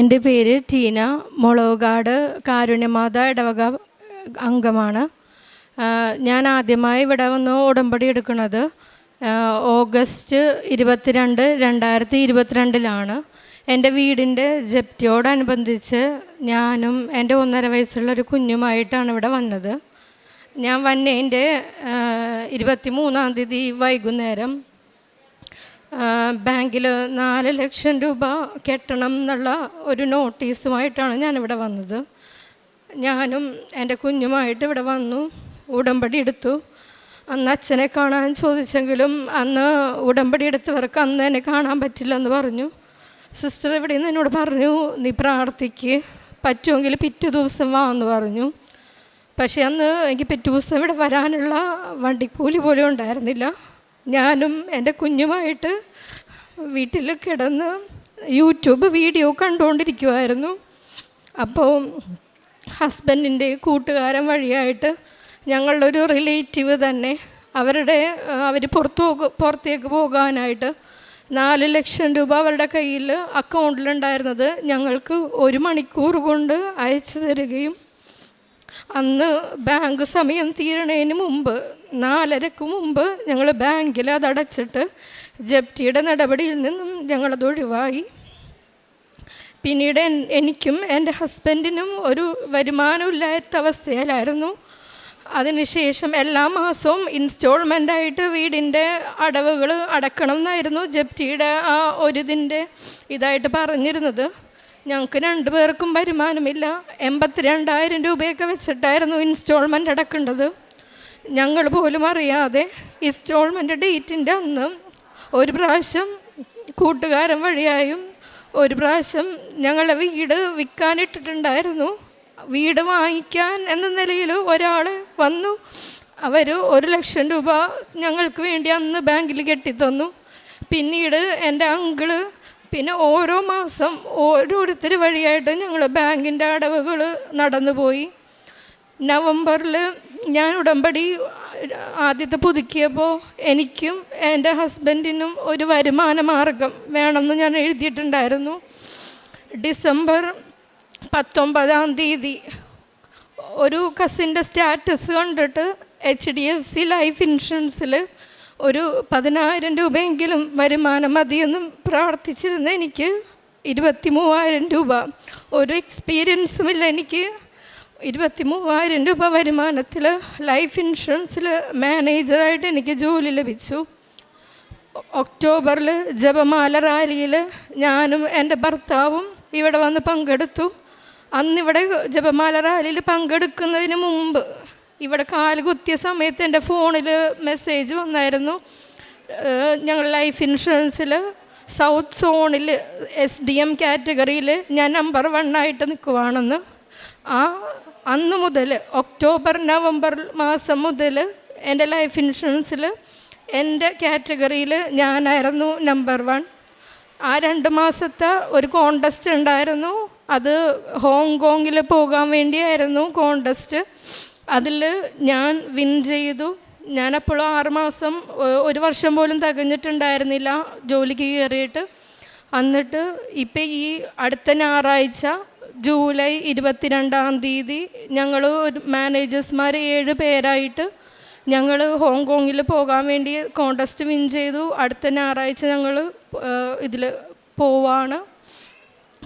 എന്റെ പേര് ടീന മുളവുകാട് കാരുണ്യമാത ഇടവക അംഗമാണ്. ഞാൻ ആദ്യമായി ഇവിടെ വന്ന് ഉടമ്പടി എടുക്കുന്നത് ഓഗസ്റ്റ് ഇരുപത്തിരണ്ട് രണ്ടായിരത്തി ഇരുപത്തിരണ്ടിലാണ്. എന്റെ വീടിന്റെ ജപ്തിയോടനുബന്ധിച്ച് ഞാനും എന്റെ ഒന്നര വയസ്സുള്ള ഒരു കുഞ്ഞുമായിട്ടാണ് ഇവിടെ വന്നത്. ഞാൻ വന്നതിന്റെ ഇരുപത്തി മൂന്നാം തീയതി വൈകുന്നേരം ബാങ്കിൽ നാല് ലക്ഷം രൂപ കെട്ടണം എന്നുള്ള ഒരു നോട്ടീസുമായിട്ടാണ് ഞാനിവിടെ വന്നത്. ഞാനും എന്റെ കുഞ്ഞുമായിട്ട് ഇവിടെ വന്നു ഉടമ്പടി എടുത്തു. അന്ന് അച്ഛനെ കാണാൻ ചോദിച്ചെങ്കിലും അന്ന് ഉടമ്പടി എടുത്തവർക്ക് അന്ന് എന്നെ കാണാൻ പറ്റില്ലെന്ന് പറഞ്ഞു. സിസ്റ്റർ ഇവിടെ നിന്ന് എന്നോട് പറഞ്ഞു നീ പ്രാർത്ഥിക്ക് പറ്റുമെങ്കിൽ പിറ്റേ ദിവസം വാ എന്ന് പറഞ്ഞു. പക്ഷേ അന്ന് എനിക്ക് പിറ്റേ ദിവസം ഇവിടെ വരാനുള്ള വണ്ടിക്കൂലി പോലും ഉണ്ടായിരുന്നില്ല. ഞാനും എന്റെ കുഞ്ഞുമായിട്ട് വീട്ടിൽ കിടന്ന് യൂട്യൂബ് വീഡിയോ കണ്ടുകൊണ്ടിരിക്കുമായിരുന്നു അപ്പോൾ ഹസ്ബൻഡിന്റെ കൂട്ടുകാരൻ വഴിയായിട്ട് ഞങ്ങളുടെ ഒരു റിലേറ്റീവ് തന്നെ അവരുടെ അവർ പുറത്തു പുറത്തേക്ക് പോകാനായിട്ട് നാല് ലക്ഷം രൂപ അവരുടെ കയ്യിൽ അക്കൗണ്ടിലുണ്ടായിരുന്നത് ഞങ്ങൾക്ക് ഒരു മണിക്കൂർ കൊണ്ട് അയച്ചു തരികയും അന്ന് ബാങ്ക് സമയം തീരണേന് മുമ്പ് നാലരക്ക് മുമ്പ് ഞങ്ങൾ ബാങ്കിൽ അതടച്ചിട്ട് ജപ്റ്റിയുടെ നടപടിയിൽ നിന്നും ഞങ്ങളത് ഒഴിവായി. പിന്നീട് എനിക്കും എന്റെ ഹസ്ബൻഡിനും ഒരു വരുമാനമില്ലാത്ത അവസ്ഥയിലായിരുന്നു. അതിനുശേഷം എല്ലാ മാസവും ഇൻസ്റ്റോൾമെന്റായിട്ട് വീടിന്റെ അടവുകൾ അടക്കണം എന്നായിരുന്നു ജപ്റ്റിയുടെ ആ ഒരു ഇതിന്റെ ഇതായിട്ട് പറഞ്ഞിരുന്നത്. ഞങ്ങൾക്ക് രണ്ടുപേർക്കും വരുമാനമില്ല. എൺപത്തിരണ്ടായിരം രൂപയൊക്കെ വെച്ചിട്ടായിരുന്നു ഇൻസ്റ്റോൾമെന്റ് അടക്കേണ്ടത്. ഞങ്ങൾ പോലും അറിയാതെ ഇൻസ്റ്റോൾമെന്റ് ഡേറ്റിന്റെ അന്ന് ഒരു പ്രാവശ്യം കൂട്ടുകാരൻ വഴിയായും ഒരു പ്രാവശ്യം ഞങ്ങളുടെ വീട് വിൽക്കാനിട്ടിട്ടുണ്ടായിരുന്നു. വീട് വാങ്ങിക്കാൻ എന്ന നിലയിൽ ഒരാൾ വന്നു. അവർ ഒരു ലക്ഷം രൂപ ഞങ്ങൾക്ക് വേണ്ടി അന്ന് ബാങ്കിൽ കെട്ടിത്തന്നു. പിന്നീട് എന്റെ അങ്കിൾ പിന്നെ ഓരോ മാസം ഓരോരുത്തർ വഴിയായിട്ട് ഞങ്ങൾ ബാങ്കിന്റെ അടവുകൾ നടന്നുപോയി നവംബറിൽ ഞാൻ ഉടമ്പടി ആദ്യത്തെ പുതുക്കിയപ്പോൾ എനിക്കും എന്റെ ഹസ്ബൻഡിനും ഒരു വരുമാന മാർഗം വേണമെന്ന് ഞാൻ എഴുതിയിട്ടുണ്ടായിരുന്നു. ഡിസംബർ പത്തൊമ്പതാം തീയതി ഒരു കസിന്റെ സ്റ്റാറ്റസ് കണ്ടിട്ട് H D F C life ഇൻഷുറൻസിൽ ഒരു പതിനായിരം രൂപയെങ്കിലും വരുമാനം മതിയെന്നും പ്രാർത്ഥിച്ചിരുന്ന എനിക്ക് ഇരുപത്തി മൂവായിരം രൂപ. ഒരു എക്സ്പീരിയൻസും ഇല്ല എനിക്ക്. ഇരുപത്തി മൂവായിരം രൂപ വരുമാനത്തിൽ ലൈഫ് ഇൻഷുറൻസിൽ മാനേജറായിട്ട് എനിക്ക് ജോലി ലഭിച്ചു. ഒക്ടോബറിൽ ജപമാല റാലിയിൽ ഞാനും എന്റെ ഭർത്താവും ഇവിടെ വന്ന് പങ്കെടുത്തു. അന്നിവിടെ ജപമാല റാലിയിൽ പങ്കെടുക്കുന്നതിന് മുമ്പ് ഇവിടെ കാൽ കുത്തിയ സമയത്ത് എന്റെ ഫോണിൽ മെസ്സേജ് വന്നായിരുന്നു. ഞങ്ങൾ ലൈഫ് ഇൻഷുറൻസിൽ സൗത്ത് സോണിൽ എസ് ഡി എം കാറ്റഗറിയിൽ ഞാൻ നമ്പർ വണ്ണായിട്ട് നിൽക്കുവാണെന്ന് ആ അന്ന് മുതൽ ഒക്ടോബർ നവംബർ മാസം മുതൽ എന്റെ ലൈഫ് ഇൻഷുറൻസിൽ എന്റെ കാറ്റഗറിയിൽ ഞാനായിരുന്നു നമ്പർ വൺ ആ രണ്ട് മാസത്തെ ഒരു കോണ്ടസ്റ്റ് ഉണ്ടായിരുന്നു. അത് ഹോങ്കോങ്ങിൽ പോകാൻ വേണ്ടിയായിരുന്നു കോണ്ടസ്റ്റ് അതിൽ ഞാൻ വിൻ ചെയ്തു. ഞാനപ്പോഴും ആറുമാസം ഒരു വർഷം പോലും തികഞ്ഞിട്ടുണ്ടായിരുന്നില്ല ജോലിക്ക് കയറിയിട്ട്. എന്നിട്ട് ഇപ്പം ഈ അടുത്ത ഞായറാഴ്ച ജൂലൈ ഇരുപത്തിരണ്ടാം തീയതി ഞങ്ങൾ ഒരു മാനേജേഴ്സ്മാർ ഏഴ് പേരായിട്ട് ഞങ്ങൾ ഹോങ്കോങ്ങിൽ പോകാൻ വേണ്ടി കോണ്ടസ്റ്റ് വിൻ ചെയ്തു. അടുത്ത ഞായറാഴ്ച ഞങ്ങൾ ഇതിൽ പോവാണ്.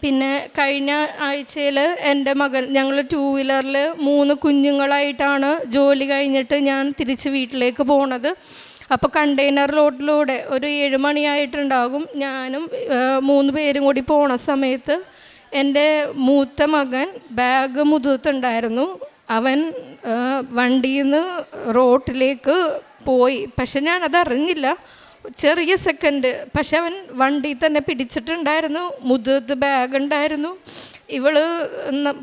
പിന്നെ കഴിഞ്ഞ ആഴ്ചയിൽ എന്റെ മകൻ ഞങ്ങൾ ടൂ വീലറിൽ മൂന്ന് കുഞ്ഞുങ്ങളായിട്ടാണ് ജോലി കഴിഞ്ഞിട്ട് ഞാൻ തിരിച്ച് വീട്ടിലേക്ക് പോണത്. അപ്പോൾ കണ്ടെയ്നർ റോഡിലൂടെ ഒരു ഏഴ് മണിയായിട്ടുണ്ടാകും ഞാനും മൂന്ന് പേരും കൂടി പോണ സമയത്ത് എന്റെ മൂത്ത മകൻ ബാഗ് മുതിർത്തുണ്ടായിരുന്നു അവൻ വണ്ടിയിൽ നിന്ന് റോട്ടിലേക്ക് പോയി. പക്ഷെ ഞാനത് അറിഞ്ഞില്ല ചെറിയ സെക്കൻഡ് പക്ഷെ അവൻ വണ്ടി തന്നെ പിടിച്ചിട്ടുണ്ടായിരുന്നു. മുതിർത്ത് ബാഗ് ഉണ്ടായിരുന്നു. ഇവൾ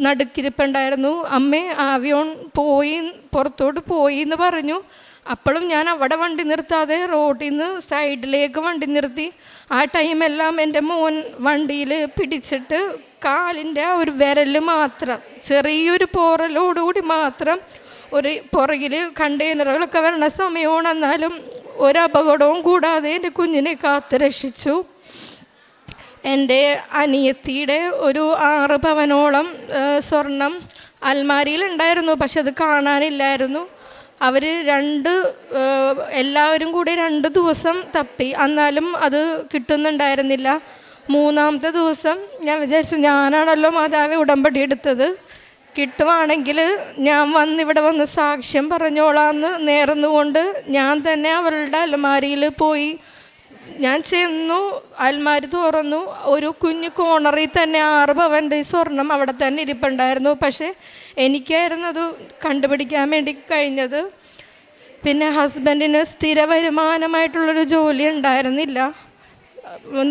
നടുക്കിരിപ്പുണ്ടായിരുന്നു. അമ്മേ ആവിയോൺ പോയി പുറത്തോട്ട് പോയി എന്ന് പറഞ്ഞു. അപ്പോഴും ഞാൻ അവിടെ വണ്ടി നിർത്താതെ റോഡിൽ നിന്ന് സൈഡിലേക്ക് വണ്ടി നിർത്തി. ആ ടൈമെല്ലാം എന്റെ മോൻ വണ്ടിയിൽ പിടിച്ചിട്ട് കാലിന്റെ ആ ഒരു വിരൽ മാത്രം ചെറിയൊരു പോറലോടുകൂടി മാത്രം ഒരു പുറകിൽ കണ്ടെയ്നറുകളൊക്കെ വരണ സമയമാണ്. എന്നാലും ഒരപകടവും കൂടാതെ എന്റെ കുഞ്ഞിനെ കാത്തു രക്ഷിച്ചു. എന്റെ അനിയത്തിയുടെ ഒരു ആറ് പവനോളം സ്വർണം അൽമാരിയിലുണ്ടായിരുന്നു പക്ഷെ അത് കാണാനില്ലായിരുന്നു. അവർ രണ്ട് എല്ലാവരും കൂടി രണ്ട് ദിവസം തപ്പി. എന്നാലും അത് കിട്ടുന്നുണ്ടായിരുന്നില്ല. മൂന്നാമത്തെ ദിവസം ഞാൻ വിചാരിച്ചു ഞാനാണല്ലോ മാതാവെ ഉടമ്പടി എടുത്തത്. കിട്ടുവാണെങ്കിൽ ഞാൻ വന്ന് ഇവിടെ വന്ന് സാക്ഷ്യം പറഞ്ഞോളാന്ന് നേർന്നുകൊണ്ട് ഞാൻ തന്നെ അവരുടെ അലമാരിയിൽ പോയി. ഞാൻ ചെന്നു അൽമാരി തുറന്നു. ഒരു കുഞ്ഞു കോണറിൽ തന്നെ ആറ് പവന്റെ സ്വർണം അവിടെ തന്നെ ഇരിപ്പുണ്ടായിരുന്നു. പക്ഷേ എനിക്കായിരുന്നു അത് കണ്ടുപിടിക്കാൻ വേണ്ടി കഴിഞ്ഞത്. പിന്നെ ഹസ്ബൻഡിന് സ്ഥിര വരുമാനമായിട്ടുള്ളൊരു ജോലി ഉണ്ടായിരുന്നില്ല.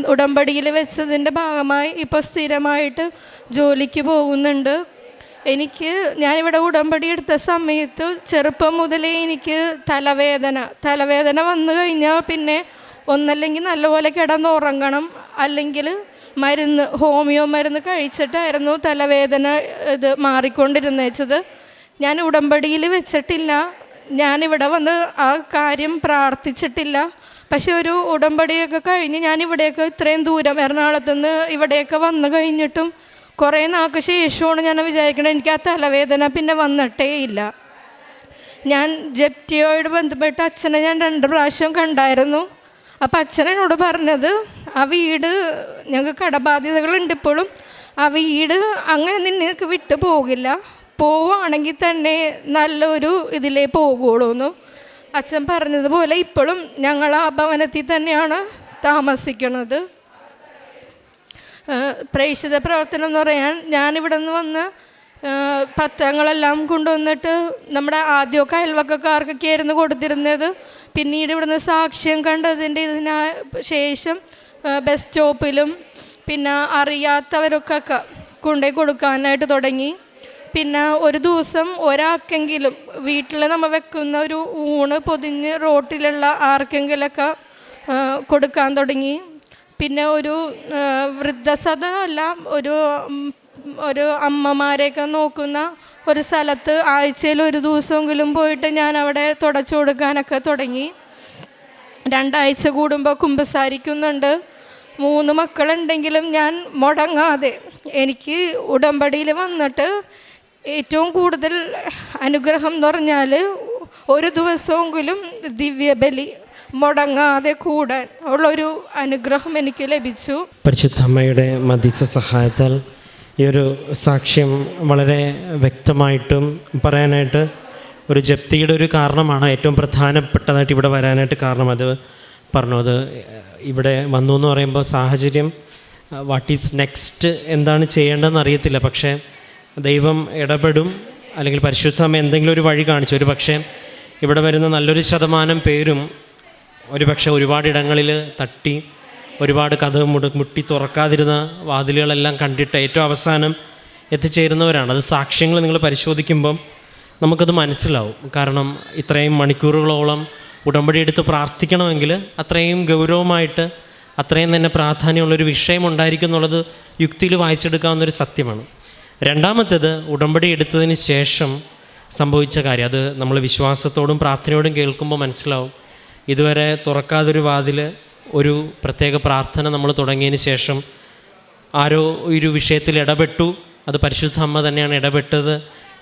ഉടമ്പടിയിൽ വെച്ചതിന്റെ ഭാഗമായി ഇപ്പോൾ സ്ഥിരമായിട്ട് ജോലിക്ക് പോകുന്നുണ്ട്. എനിക്ക് ഞാനിവിടെ ഉടമ്പടി എടുത്ത സമയത്ത് ചെറുപ്പം മുതലേ എനിക്ക് തലവേദന തലവേദന വന്നു കഴിഞ്ഞാൽ പിന്നെ ഒന്നല്ലെങ്കിൽ നല്ലപോലെ കിടന്നുറങ്ങണം അല്ലെങ്കിൽ മരുന്ന് ഹോമിയോ മരുന്ന് കഴിച്ചിട്ടായിരുന്നു തലവേദന ഇത് മാറിക്കൊണ്ടിരുന്നേച്ചത്. ഞാൻ ഉടമ്പടിയിൽ വെച്ചിട്ടില്ല. ഞാനിവിടെ വന്ന് ആ കാര്യം പ്രാർത്ഥിച്ചിട്ടില്ല. പക്ഷെ ഒരു ഉടമ്പടിയൊക്കെ കഴിഞ്ഞ് ഞാൻ ഇവിടെയൊക്കെ ഇത്രയും ദൂരം എറണാകുളത്ത് നിന്ന് ഇവിടെയൊക്കെ വന്നു കഴിഞ്ഞിട്ടും കുറേ നാൾക്ക് ശേഷമാണ് ഞാൻ വിചാരിക്കണത് എനിക്ക് ആ തലവേദന പിന്നെ വന്നിട്ടേ ഇല്ല. ഞാൻ ജപ്റ്റിയോട് ബന്ധപ്പെട്ട് അച്ഛനെ ഞാൻ രണ്ട് പ്രാവശ്യം കണ്ടായിരുന്നു. അപ്പോൾ അച്ഛനോട് പറഞ്ഞത് ആ വീട് ഞങ്ങൾക്ക് കടബാധ്യതകളുണ്ട് ഇപ്പോഴും. ആ വീട് അങ്ങനെ നിനക്ക് വിട്ടു പോകില്ല. പോവുകയാണെങ്കിൽ തന്നെ നല്ലൊരു ഇതിലേ പോകുള്ളൂ എന്ന് അച്ഛൻ പറഞ്ഞതുപോലെ ഇപ്പോഴും ഞങ്ങൾ ആ ഭവനത്തിൽ തന്നെയാണ് താമസിക്കുന്നത്. പ്രേക്ഷിത പ്രവർത്തനം എന്ന് പറയാൻ ഞാനിവിടെ നിന്ന് വന്ന് പത്രങ്ങളെല്ലാം കൊണ്ടുവന്നിട്ട് നമ്മുടെ ആദ്യമൊക്കെ അയൽവക്കക്കാർക്കൊക്കെ ആയിരുന്നു കൊടുത്തിരുന്നത്. പിന്നീട് ഇവിടുന്ന് സാക്ഷ്യം കണ്ടതിന്റെ ഇതിന് ശേഷം ബസ് സ്റ്റോപ്പിലും പിന്നെ അറിയാത്തവരൊക്കെ കൊണ്ടുപോയി കൊടുക്കാനായിട്ട് തുടങ്ങി. പിന്നെ ഒരു ദിവസം ഒരാൾക്കെങ്കിലും വീട്ടിൽ നമ്മൾ വെക്കുന്ന ഒരു ഊണ് പൊതിഞ്ഞ് റോട്ടിലുള്ള ആർക്കെങ്കിലൊക്കെ കൊടുക്കാൻ തുടങ്ങി. പിന്നെ ഒരു വൃദ്ധസദ അല്ല ഒരു ഒരു അമ്മമാരെയൊക്കെ നോക്കുന്ന ഒരു സ്ഥലത്ത് ആഴ്ചയിൽ ഒരു ദിവസമെങ്കിലും പോയിട്ട് ഞാൻ അവിടെ തുടച്ചു കൊടുക്കാനൊക്കെ തുടങ്ങി. രണ്ടാഴ്ച കൂടുമ്പോൾ കുമ്പസാരിക്കുന്നുണ്ട്. മൂന്ന് മക്കളുണ്ടെങ്കിലും ഞാൻ മുടങ്ങാതെ എനിക്ക് ഉടമ്പടിയിൽ വന്നിട്ട് ഏറ്റവും കൂടുതൽ അനുഗ്രഹം എന്ന് പറഞ്ഞാൽ ഒരു ദിവസമെങ്കിലും ദിവ്യബലി മുടങ്ങാതെ കൂടാൻ ഉള്ളൊരു അനുഗ്രഹം എനിക്ക് ലഭിച്ചു. പരിശുദ്ധമ്മയുടെ മധ്യസ്ഥ സഹായത്താൽ ഈ ഒരു സാക്ഷ്യം വളരെ വ്യക്തമായിട്ടും പറയാനായിട്ട് ഒരു ജപ്തിയുടെ ഒരു കാരണമാണ് ഏറ്റവും പ്രധാനപ്പെട്ടതായിട്ട് ഇവിടെ വരാനായിട്ട് കാരണം. അത് പറഞ്ഞു അത് ഇവിടെ വന്നു എന്ന് പറയുമ്പോൾ സാഹചര്യം വാട്ട് ഈസ് നെക്സ്റ്റ് എന്താണ് ചെയ്യേണ്ടതെന്ന് അറിയത്തില്ല. പക്ഷേ ദൈവം ഇടപെടും അല്ലെങ്കിൽ പരിശുദ്ധ എന്തെങ്കിലും ഒരു വഴി കാണിച്ചു. ഒരു പക്ഷേ ഇവിടെ വരുന്ന നല്ലൊരു ശതമാനം പേരും ഒരുപക്ഷെ ഒരുപാട് ഇടങ്ങളിൽ തട്ടി ഒരുപാട് കഥ മുട മുട്ടി തുറക്കാതിരുന്ന വാതിലുകളെല്ലാം കണ്ടിട്ട് ഏറ്റവും അവസാനം എത്തിച്ചേരുന്നവരാണ്. അത് സാക്ഷ്യങ്ങൾ നിങ്ങൾ പരിശോധിക്കുമ്പം നമുക്കത് മനസ്സിലാവും. കാരണം ഇത്രയും മണിക്കൂറുകളോളം ഉടമ്പടി എടുത്ത് പ്രാർത്ഥിക്കണമെങ്കിൽ അത്രയും ഗൗരവമായിട്ട് അത്രയും തന്നെ പ്രാധാന്യമുള്ളൊരു വിഷയം ഉണ്ടായിരിക്കും എന്നുള്ളത് യുക്തിയിൽ വായിച്ചെടുക്കാവുന്നൊരു സത്യമാണ്. രണ്ടാമത്തേത് ഉടമ്പടി എടുത്തതിന് ശേഷം സംഭവിച്ച കാര്യം. അത് നമ്മൾ വിശ്വാസത്തോടും പ്രാർത്ഥനയോടും കേൾക്കുമ്പോൾ മനസ്സിലാവും. ഇതുവരെ തുറക്കാതൊരു വാതിൽ ഒരു പ്രത്യേക പ്രാർത്ഥന നമ്മൾ തുടങ്ങിയതിന് ശേഷം ആരോ ഒരു വിഷയത്തിൽ ഇടപെട്ടു. അത് പരിശുദ്ധ അമ്മ തന്നെയാണ് ഇടപെട്ടത്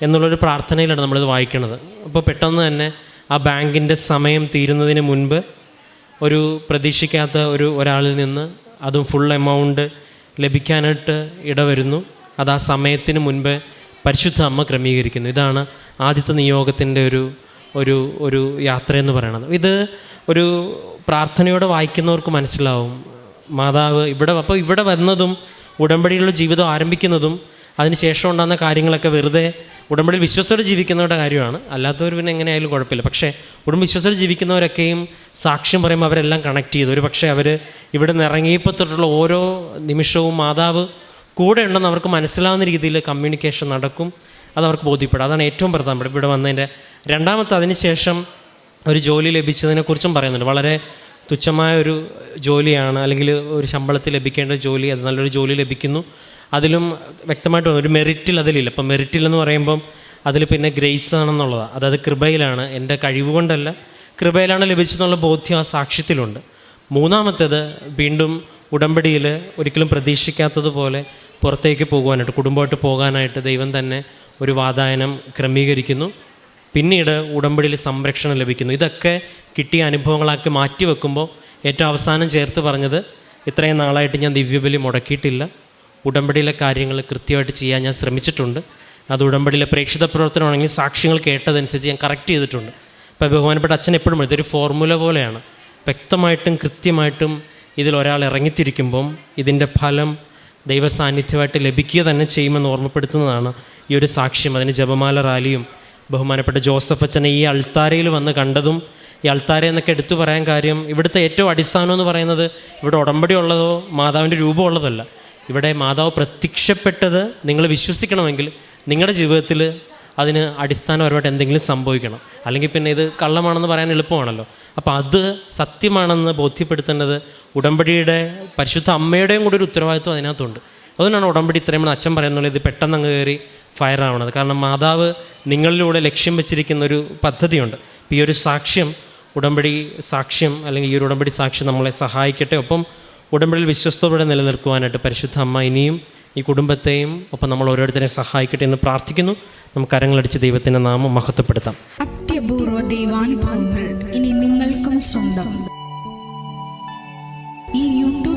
എന്നുള്ളൊരു പ്രാർത്ഥനയിലാണ് നമ്മളിത് വായിക്കുന്നത് അപ്പോൾ പെട്ടെന്ന് തന്നെ ആ ബാങ്കിന്റെ സമയം തീരുന്നതിന് മുൻപ് ഒരു പ്രതീക്ഷിക്കാത്ത ഒരു ഒരാളിൽ നിന്ന് അതും ഫുൾ എമൗണ്ട് ലഭിക്കാനായിട്ട് ഇടവരുന്നു അത് ആ സമയത്തിന് മുൻപ് പരിശുദ്ധ അമ്മ ക്രമീകരിക്കുന്നു. ഇതാണ് ആദ്യത്തെ നിയോഗത്തിന്റെ ഒരു ഒരു ഒരു യാത്രയെന്ന് പറയണത്. ഇത് ഒരു പ്രാർത്ഥനയോടെ വായിക്കുന്നവർക്ക് മനസ്സിലാവും. മാതാവ് ഇവിടെ അപ്പോൾ ഇവിടെ വന്നതും ഉടമ്പടിയിലുള്ള ജീവിതം ആരംഭിക്കുന്നതും അതിനുശേഷം ഉണ്ടാകുന്ന കാര്യങ്ങളൊക്കെ വെറുതെ ഉടമ്പടിയിൽ വിശ്വസത്തോടെ ജീവിക്കുന്നവരുടെ കാര്യമാണ്. അല്ലാത്തവർ പിന്നെ എങ്ങനെയായാലും കുഴപ്പമില്ല. പക്ഷേ ഉടമ്പ വിശ്വസത്തോടെ ജീവിക്കുന്നവരൊക്കെയും സാക്ഷ്യം പറയുമ്പോൾ അവരെല്ലാം കണക്ട് ചെയ്തു. ഒരു പക്ഷേ അവർ ഇവിടെ നിന്ന് ഇറങ്ങിയപ്പോൾ തൊട്ടുള്ള ഓരോ നിമിഷവും മാതാവ് കൂടെ ഉണ്ടെന്ന് അവർക്ക് മനസ്സിലാവുന്ന രീതിയിൽ കമ്മ്യൂണിക്കേഷൻ നടക്കും. അത് അവർക്ക് ബോധ്യപ്പെടും. അതാണ് ഏറ്റവും പ്രധാനപ്പെട്ട ഇവിടെ വന്നതിന്റെ രണ്ടാമത്തെ അതിനുശേഷം ഒരു ജോലി ലഭിച്ചതിനെക്കുറിച്ചും പറയുന്നുണ്ട്. വളരെ തുച്ഛമായ ഒരു ജോലിയാണ് അല്ലെങ്കിൽ ഒരു ശമ്പളത്തിൽ ലഭിക്കേണ്ട ജോലി അത് നല്ലൊരു ജോലി ലഭിക്കുന്നു. അതിലും വ്യക്തമായിട്ട് ഒരു മെറിറ്റിൽ അതിലില്ല. അപ്പം മെറിറ്റിൽ എന്ന് പറയുമ്പം അതിൽ പിന്നെ ഗ്രേസ് ആണെന്നുള്ളതാണ് അതായത് കൃപയിലാണ്. എന്റെ കഴിവ് കൊണ്ടല്ല. കൃപയിലാണ് ലഭിച്ചെന്നുള്ള ബോധ്യം ആ സാക്ഷ്യത്തിലുണ്ട്. മൂന്നാമത്തേത് വീണ്ടും ഉടമ്പടിയിൽ ഒരിക്കലും പ്രതീക്ഷിക്കാത്തതുപോലെ പുറത്തേക്ക് പോകുവാനായിട്ട് കുടുംബമായിട്ട് പോകാനായിട്ട് ദൈവം തന്നെ ഒരു വാതായനം ക്രമീകരിക്കുന്നു. പിന്നീട് ഉടമ്പടിയിൽ സംരക്ഷണം ലഭിക്കുന്നു. ഇതൊക്കെ കിട്ടിയ അനുഭവങ്ങളാക്കി മാറ്റി വെക്കുമ്പോൾ ഏറ്റവും അവസാനം ചേർത്ത് പറഞ്ഞത് ഇത്രയും നാളായിട്ട് ഞാൻ ദിവ്യബലി മുടക്കിയിട്ടില്ല. ഉടമ്പടിയിലെ കാര്യങ്ങൾ കൃത്യമായിട്ട് ചെയ്യാൻ ഞാൻ ശ്രമിച്ചിട്ടുണ്ട്. അത് ഉടമ്പടിയിലെ പ്രേക്ഷിത പ്രവർത്തനമാണെങ്കിൽ സാക്ഷ്യങ്ങൾ കേട്ടതനുസരിച്ച് ഞാൻ കറക്റ്റ് ചെയ്തിട്ടുണ്ട്. ഇപ്പോൾ ബഹുമാനപ്പെട്ട അച്ഛൻ എപ്പോഴും ഇതൊരു ഫോർമുല പോലെയാണ്. വ്യക്തമായിട്ടും കൃത്യമായിട്ടും ഇതിൽ ഒരാൾ ഇറങ്ങിത്തിരിക്കുമ്പം ഇതിന്റെ ഫലം ദൈവസാന്നിധ്യമായിട്ട് ലഭിക്കുക തന്നെ ചെയ്യുമെന്ന് ഓർമ്മപ്പെടുത്തുന്നതാണ് ഈ ഒരു സാക്ഷ്യം. അതിന് ജപമാല റാലിയും ബഹുമാനപ്പെട്ട ജോസഫ് അച്ഛനെ ഈ അൾത്താരയിൽ വന്ന് കണ്ടതും ഈ അൾത്താര എന്നൊക്കെ എടുത്തു പറയാൻ കാര്യം ഇവിടുത്തെ ഏറ്റവും അടിസ്ഥാനം എന്ന് പറയുന്നത് ഇവിടെ ഉടമ്പടി ഉള്ളതോ മാതാവിന്റെ രൂപം ഉള്ളതല്ല. ഇവിടെ മാതാവ് പ്രത്യക്ഷപ്പെട്ടത് നിങ്ങൾ വിശ്വസിക്കണമെങ്കിൽ നിങ്ങളുടെ ജീവിതത്തിൽ അതിന് അടിസ്ഥാനപരമായിട്ട് എന്തെങ്കിലും സംഭവിക്കണം. അല്ലെങ്കിൽ പിന്നെ ഇത് കള്ളമാണെന്ന് പറയാൻ എളുപ്പമാണല്ലോ. അപ്പോൾ അത് സത്യമാണെന്ന് ബോധ്യപ്പെടുത്തേണ്ടത് ഉടമ്പടിയുടെ പരിശുദ്ധ അമ്മയുടെയും കൂടി ഒരു ഉത്തരവാദിത്വം അതിനകത്തുണ്ട്. അതുകൊണ്ടാണ് ഉടമ്പടി ഇത്രയും അച്ഛൻ പറയുന്നുള്ളൂ ഇത് പെട്ടെന്ന് അങ്ങ് കയറി ഫയർ ആവണത് കാരണം മാതാവ് നിങ്ങളിലൂടെ ലക്ഷ്യം വെച്ചിരിക്കുന്ന ഒരു പദ്ധതിയുണ്ട്. അപ്പോൾ ഈ ഒരു സാക്ഷ്യം ഉടമ്പടി സാക്ഷ്യം അല്ലെങ്കിൽ ഈ ഒരു ഉടമ്പടി സാക്ഷ്യം നമ്മളെ സഹായിക്കട്ടെ. ഒപ്പം ഉടമ്പടിയിൽ വിശ്വസ്തയോടെ നിലനിൽക്കുവാനായിട്ട് പരിശുദ്ധ അമ്മ ഇനിയും ഈ കുടുംബത്തെയും ഒപ്പം നമ്മൾ ഓരോരുത്തരെയും സഹായിക്കട്ടെ എന്ന് പ്രാർത്ഥിക്കുന്നു. നമുക്ക് കരങ്ങളടിച്ച് ദൈവത്തിന്റെ നാമം മഹത്വപ്പെടുത്താം. അത്യപൂർവ ദൈവാനുഭവങ്ങൾ ഇനി നിങ്ങൾക്കും സ്വന്തം.